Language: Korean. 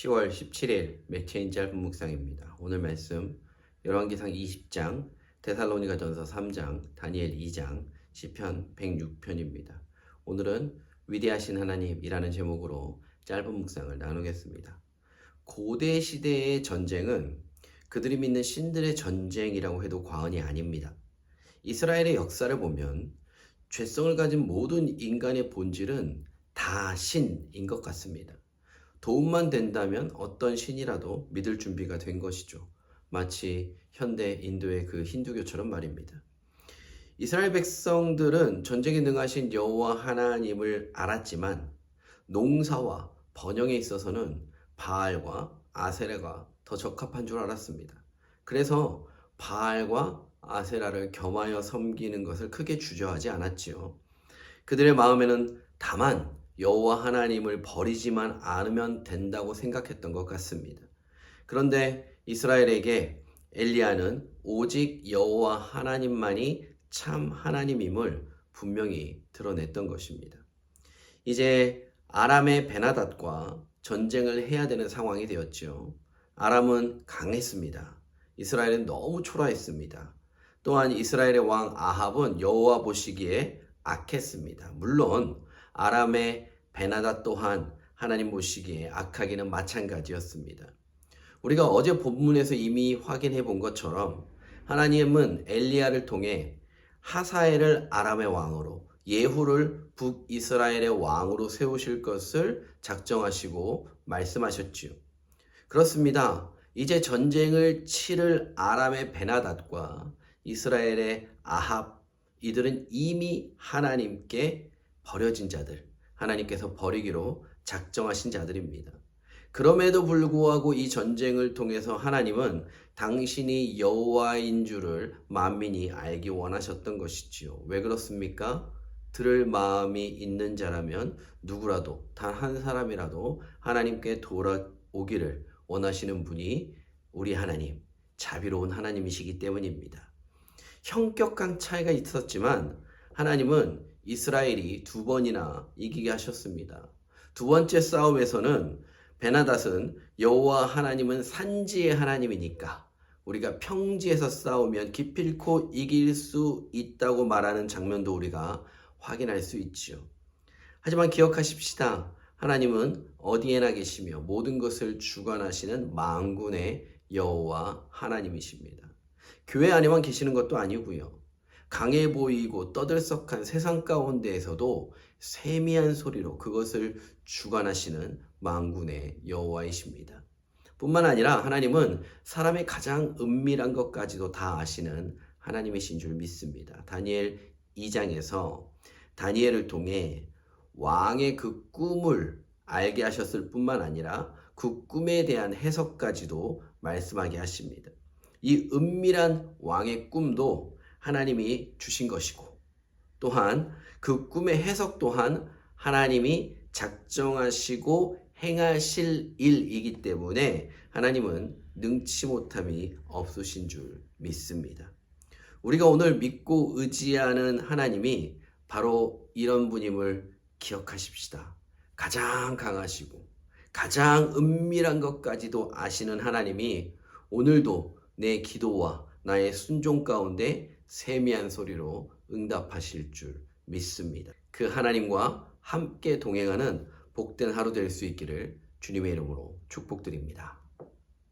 10월 17일 맥체인 짧은 묵상입니다. 오늘 말씀 열왕기상 20장, 데살로니가 전서 3장, 다니엘 2장, 시편 106편입니다. 오늘은 위대하신 하나님이라는 제목으로 짧은 묵상을 나누겠습니다. 고대 시대의 전쟁은 그들이 믿는 신들의 전쟁이라고 해도 과언이 아닙니다. 이스라엘의 역사를 보면 죄성을 가진 모든 인간의 본질은 다 신인 것 같습니다. 도움만 된다면 어떤 신이라도 믿을 준비가 된 것이죠. 마치 현대 인도의 그 힌두교처럼 말입니다. 이스라엘 백성들은 전쟁에 능하신 여호와 하나님을 알았지만 농사와 번영에 있어서는 바알과 아세라가 더 적합한 줄 알았습니다. 그래서 바알과 아세라를 겸하여 섬기는 것을 크게 주저하지 않았지요. 그들의 마음에는 다만 여호와 하나님을 버리지만 않으면 된다고 생각했던 것 같습니다. 그런데 이스라엘에게 엘리야는 오직 여호와 하나님만이 참 하나님임을 분명히 드러냈던 것입니다. 이제 아람의 베나닷과 전쟁을 해야 되는 상황이 되었지요. 아람은 강했습니다. 이스라엘은 너무 초라했습니다. 또한 이스라엘의 왕 아합은 여호와 보시기에 악했습니다. 물론 아람의 베나다 또한 하나님 보시기에 악하기는 마찬가지였습니다. 우리가 어제 본문에서 이미 확인해 본 것처럼 하나님은 엘리야를 통해 하사엘을 아람의 왕으로 예후를 북이스라엘의 왕으로 세우실 것을 작정하시고 말씀하셨지요. 그렇습니다. 이제 전쟁을 치를 아람의 베나닷과 이스라엘의 아합 이들은 이미 하나님께 버려진 자들, 하나님께서 버리기로 작정하신 자들입니다. 그럼에도 불구하고 이 전쟁을 통해서 하나님은 당신이 여호와인 줄을 만민이 알기 원하셨던 것이지요. 왜 그렇습니까? 들을 마음이 있는 자라면 누구라도 단 한 사람이라도 하나님께 돌아오기를 원하시는 분이 우리 하나님, 자비로운 하나님이시기 때문입니다. 형격한 차이가 있었지만 하나님은 이스라엘이 두 번이나 이기게 하셨습니다. 두 번째 싸움에서는 베나닷은 여호와 하나님은 산지의 하나님이니까 우리가 평지에서 싸우면 기필코 이길 수 있다고 말하는 장면도 우리가 확인할 수 있지요. 하지만 기억하십시다. 하나님은 어디에나 계시며 모든 것을 주관하시는 망군의 여호와 하나님이십니다. 교회 안에만 계시는 것도 아니고요. 강해 보이고 떠들썩한 세상 가운데에서도 세미한 소리로 그것을 주관하시는 망군의 여호와이십니다. 뿐만 아니라 하나님은 사람의 가장 은밀한 것까지도 다 아시는 하나님이신 줄 믿습니다. 다니엘 2장에서 다니엘을 통해 왕의 그 꿈을 알게 하셨을 뿐만 아니라 그 꿈에 대한 해석까지도 말씀하게 하십니다. 이 은밀한 왕의 꿈도 하나님이 주신 것이고 또한 그 꿈의 해석 또한 하나님이 작정하시고 행하실 일이기 때문에 하나님은 능치 못함이 없으신 줄 믿습니다. 우리가 오늘 믿고 의지하는 하나님이 바로 이런 분임을 기억하십시다. 가장 강하시고 가장 은밀한 것까지도 아시는 하나님이 오늘도 내 기도와 나의 순종 가운데 세미한 소리로 응답하실 줄 믿습니다. 그 하나님과 함께 동행하는 복된 하루 될 수 있기를 주님의 이름으로 축복드립니다.